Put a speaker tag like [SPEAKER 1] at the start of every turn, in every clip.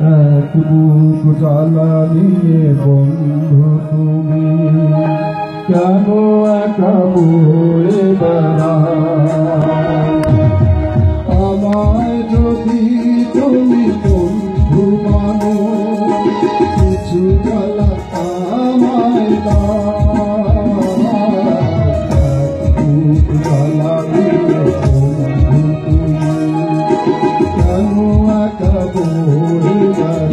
[SPEAKER 1] এক বুক জ্বালা নিয়ে বন্ধু তুমি। কেন একা আমায় যদি তুমি বন্ধু মানুষ কিছু জ্বালা পরিবার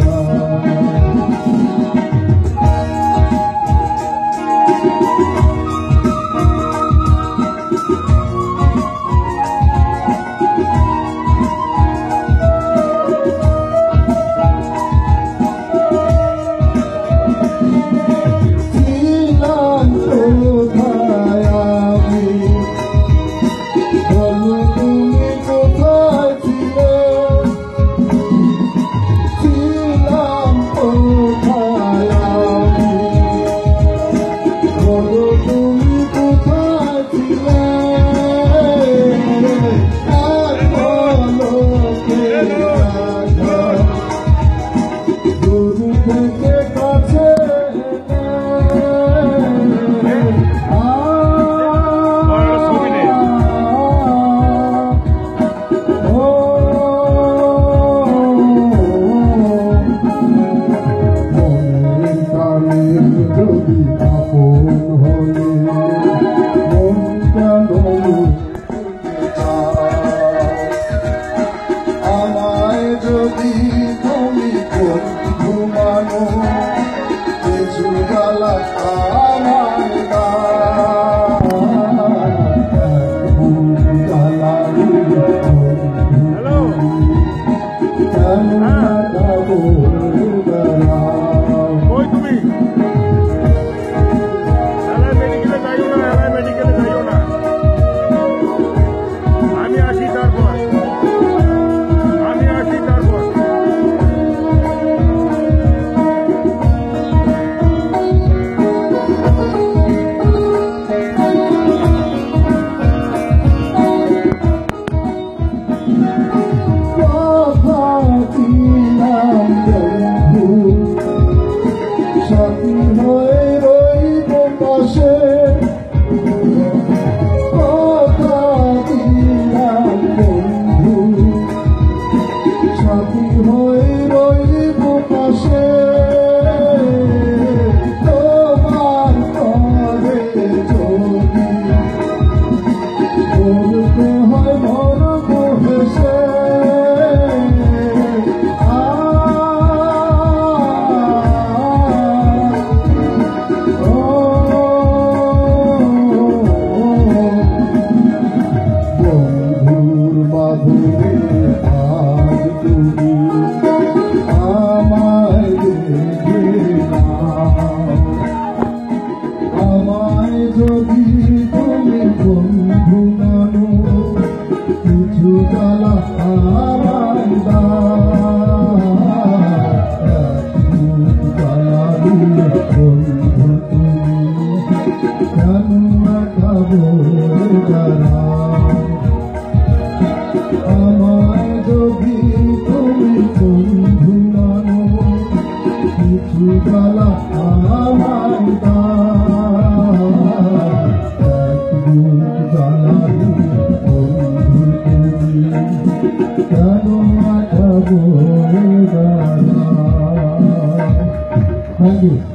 [SPEAKER 1] amor Jalapan Bandar. Thank you.